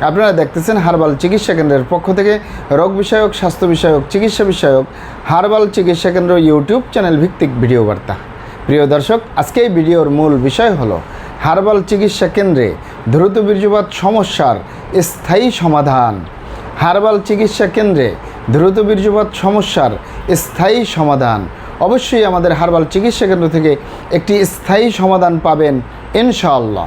আপনারা দেখতেছেন হারবাল চিকিৎসা কেন্দ্রের পক্ষ থেকে রোগ বিষয়ক, স্বাস্থ্য বিষয়ক, চিকিৎসা বিষয়ক, হারবাল চিকিৎসা কেন্দ্র ইউটিউব চ্যানেল ভিত্তিক ভিডিও বার্তা। প্রিয় দর্শক, আজকে এই ভিডিওর মূল বিষয় হলো হারবাল চিকিৎসা কেন্দ্রে দ্রুত বীর্যপাত সমস্যার স্থায়ী সমাধান। হারবাল চিকিৎসা কেন্দ্রে দ্রুত বীর্যপাত সমস্যার স্থায়ী সমাধান। অবশ্যই আমাদের হারবাল চিকিৎসা কেন্দ্র থেকে একটি স্থায়ী সমাধান পাবেন ইনশাআল্লাহ।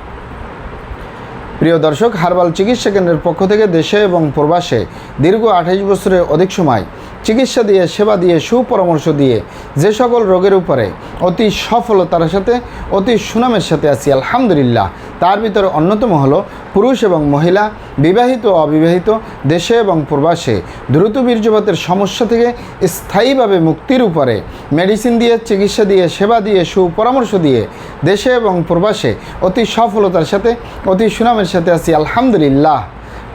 প্রিয় দর্শক, হারবাল চিকিৎসা কেন্দ্রের পক্ষ থেকে দেশে এবং প্রবাসে দীর্ঘ আঠাশ বছরের অধিক সময় চিকিৎসা দিয়ে, সেবা দিয়ে, সুপরামর্শ দিয়ে যে সকল রোগের উপরে অতি সফলতার সাথে, অতি সুনামের সাথে আছি, আলহামদুলিল্লাহ। তার ভিতরে অন্যতম হলো পুরুষ এবং মহিলা, বিবাহিত অবিবাহিত, দেশে এবং প্রবাসে। দ্রুত বীর্যপাতের সমস্যা থেকে স্থায়ীভাবে মুক্তির উপরে মেডিসিন দিয়ে, চিকিৎসা দিয়ে, সেবা দিয়ে, সুপরামর্শ দিয়ে দেশে এবং প্রবাসে অতি সফলতার সাথে, অতি সুনামের সাথে আছি, আলহামদুলিল্লাহ।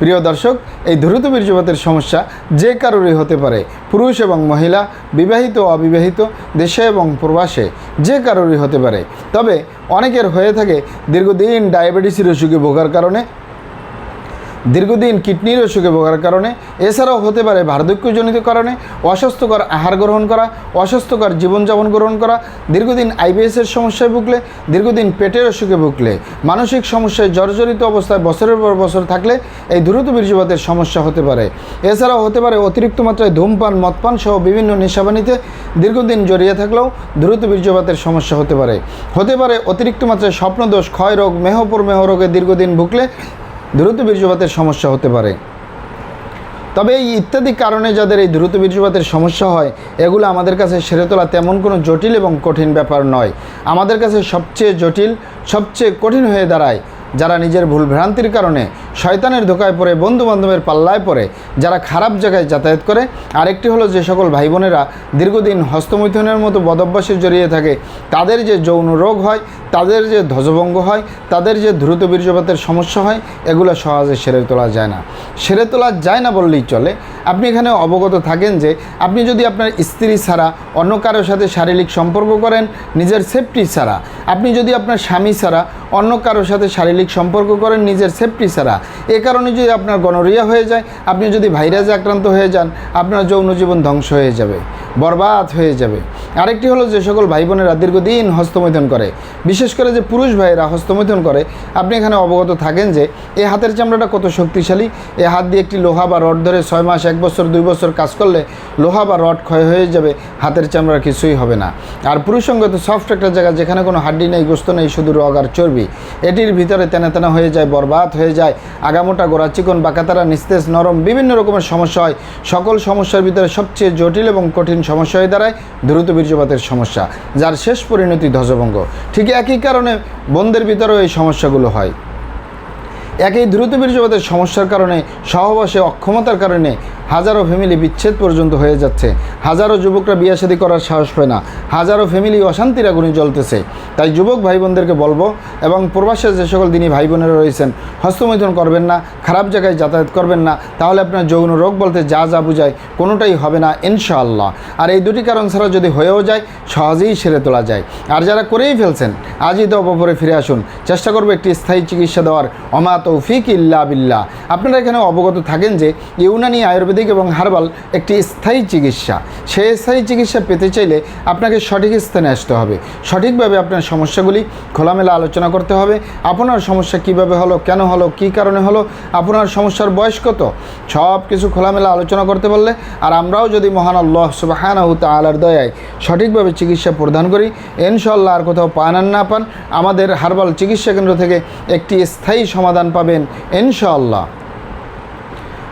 প্রিয় দর্শক, এই দ্রুত বীর্যপাতের সমস্যা যে কারোরই হতে পারে। পুরুষ এবং মহিলা, বিবাহিত অবিবাহিত, দেশে এবং প্রবাসে যে কারোরই হতে পারে। তবে অনেকের হয়ে থাকে দীর্ঘদিন ডায়াবেটিসের অসুখে ভোগার কারণে দীর্ঘদিন কিডনির অসুখে ভোগার কারণে, এছাড়াও হতে পারে বার্ধক্যজনিত কারণে, অস্বাস্থ্যকর আহার গ্রহণ করা, অস্বাস্থ্যকর জীবনযাপন গ্রহণ করা, দীর্ঘদিন আইবিএসের সমস্যায় ভুগলে, দীর্ঘদিন পেটের অসুখে ভুগলে, মানসিক সমস্যায় জর্জরিত অবস্থায় বছরের পর বছর থাকলে এই দ্রুত বীর্যপাতের সমস্যা হতে পারে। এছাড়াও হতে পারে অতিরিক্ত মাত্রায় ধূমপান, মদপান সহ বিভিন্ন নেশাবানিতে দীর্ঘদিন জড়িয়ে থাকলেও দ্রুত বীর্যপাতের সমস্যা হতে পারে। হতে পারে অতিরিক্ত মাত্রায় স্বপ্নদোষ ক্ষয় রোগ মেহপুর মেহ রোগে দীর্ঘদিন ভুগলে দ্রুত বীর্যপাতের সমস্যা হতে পারে। তবে এই ইত্যাদি কারণে যাদের এই দ্রুত বীর্যপাতের সমস্যা হয়, এগুলো আমাদের কাছে সেরে তোলা তেমন কোনো জটিল এবং কঠিন ব্যাপার নয়। আমাদের কাছে সবচেয়ে জটিল, সবচেয়ে কঠিন হয়ে দাঁড়ায় যারা নিজের ভুল ভ্রান্তির কারণে শয়তানের ধোকায় পড়ে বন্ধু বান্ধবের পাল্লায় পড়ে, যারা খারাপ জায়গায় যাতায়াত করে, আরেকটি হলো যে সকল ভাই বোনেরা দীর্ঘদিন হস্তমৈথুনের মতো বদভ্যাসে জড়িয়ে থাকে, তাদের যে যৌন রোগ হয়, তাদের যে ধ্বজভঙ্গ হয়, তাদের যে দ্রুত বীর্যপাতের সমস্যা হয়, এগুলো সহজে সেরে তোলা যায় না। সেরে তোলা যায় না বললেই চলে। আপনি এখানে অবগত থাকেন যে আপনি যদি আপনার স্ত্রী ছাড়া অন্য কারোর সাথে শারীরিক সম্পর্ক করেন, নিজের সেফটি ছাড়া, আপনি যদি আপনার স্বামী ছাড়া অন্য কারোর সাথে শারীরিক সম্পর্ক করেন নিজের সেফটি ছাড়া। এ কারণে যদি আপনার গনোরিয়া হয়ে যায়, আপনি যদি ভাইরাসে আক্রান্ত হয়ে যান, আপনার যৌন জীবন ধ্বংস হয়ে যাবে। বরবাদ হয়ে যাবে। আরেকটি হলো যে সকল ভাই বোনেরা দীর্ঘদিন হস্তমৈথন করে। বিশেষ করে যে পুরুষ ভাইয়েরা হস্তমৈথন করে, আপনি এখানে অবগত থাকেন যে এই হাতের চামড়াটা কত শক্তিশালী। এই হাত দিয়ে একটি লোহা বা রড ধরে ছয় মাস, এক বছর, দুই বছর কাজ করলে লোহা বা রড ক্ষয় হয়ে যাবে, হাতের চামড়া কিছুই হবে না। আর পুরুষ সঙ্গে তো সফট একটা জায়গা যেখানে কোনো হাড্ডি নেই, গোস্ত নেই, শুধু রগ আর চর্বি, এটির ভিতরে তেনা তেনা হয়ে যায়, বরবাদ হয়ে যায়। আগামোটা গোড়া চিকন বাকাতারা নিস্তেজ, নরম, বিভিন্ন রকমের সমস্যা হয়। সকল সমস্যার ভিতরে সবচেয়ে জটিল এবং কঠিন সমস্যা হয়ে দাঁড়ায়, দ্রুত বীর্যপাতের সমস্যা, যার শেষ পরিণতি ধ্বজভঙ্গ। ঠিক একই কারণে বোনদের ভিতরেও এই সমস্যাগুলো হয়। একই দ্রুত বীর্যপাতের সমস্যার কারণে, সহবাসে অক্ষমতার কারণে হাজারো ফ্যামিলি বিচ্ছেদ পর্যন্ত হয়ে যাচ্ছে। হাজারো যুবকরা বিয়ে শাদী করার সাহস পায় না। হাজারো ফ্যামিলি অশান্তির আগুনে জ্বলতেছে। তাই যুবক ভাই বোনদেরকে বলব এবং প্রবাসে যে সকল দিনী ভাই বোনেরা রয়েছেন, হস্তমৈথুন করবেন না, খারাপ জায়গায় যাতায়াত করবেন না, তাহলে আপনার যৌন রোগ বলতে যা যা বুঝায় কোনোটাই হবে না, ইনশাআল্লাহ। আর এই দুটি কারণ ছাড়া যদি হয়েও যায়, সহজেই সেরে তোলা যায়। আর যারা করেই ফেলছেন, আজই তো অপরে ফিরে আসুন। চেষ্টা করব একটি স্থায়ী চিকিৎসা দেওয়ার। অমা তৌফিক ইল্লা বিল্লাহ। আপনারা এখানে অবগত থাকেন যে ইউনানি আয়ুর্বেদিক এবং হার্বাল একটি স্থায়ী চিকিৎসা। সেই স্থায়ী চিকিৎসা পেতে চাইলে আপনাকে সঠিক স্থানে আসতে হবে। সঠিকভাবে আপনার সমস্যাগুলি খোলামেলা আলোচনা করতে হবে। আপনার সমস্যা কীভাবে হলো, কেন হলো, কি কারণে হলো, আপনার সমস্যার বয়স কত? সব কিছু খোলামেলা আলোচনা করতে পারলে, আর আমরাও যদি মহান আল্লাহ সুবাহানাহু তালার দয়ায় সঠিকভাবে চিকিৎসা প্রদান করি ইনশাল্লাহ আর কোথাও পান আর না পান, আমাদের হার্বাল চিকিৎসা কেন্দ্র থেকে একটি স্থায়ী সমাধান পাবেন, ইনশাআল্লাহ।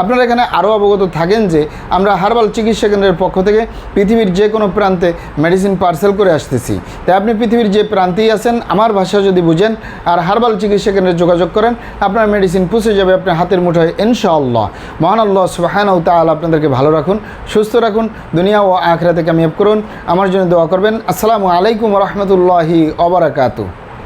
আপনারা এখানে আরও অবগত থাকেন যে আমরা হার্বাল চিকিৎসা কেন্দ্রের পক্ষ থেকে পৃথিবীর যে কোনো প্রান্তে মেডিসিন পার্সেল করে আসতেছি। তাই আপনি পৃথিবীর যে প্রান্তেই আছেন, আমার ভাষা যদি বুঝেন আর হার্বাল চিকিৎসা কেন্দ্রে যোগাযোগ করেন, আপনার মেডিসিন পৌঁছে যাবে আপনার হাতের মুঠোয়, ইনশাআল্লাহ। মহান আল্লাহ সুবাহানাউ তাল আপনাদেরকে ভালো রাখুন, সুস্থ রাখুন, দুনিয়া ও আখরাতে কামিয়াব করুন। আমার জন্য দোয়া করবেন। আসসালামু আলাইকুম রহমতুল্লাহি অবরাকাতু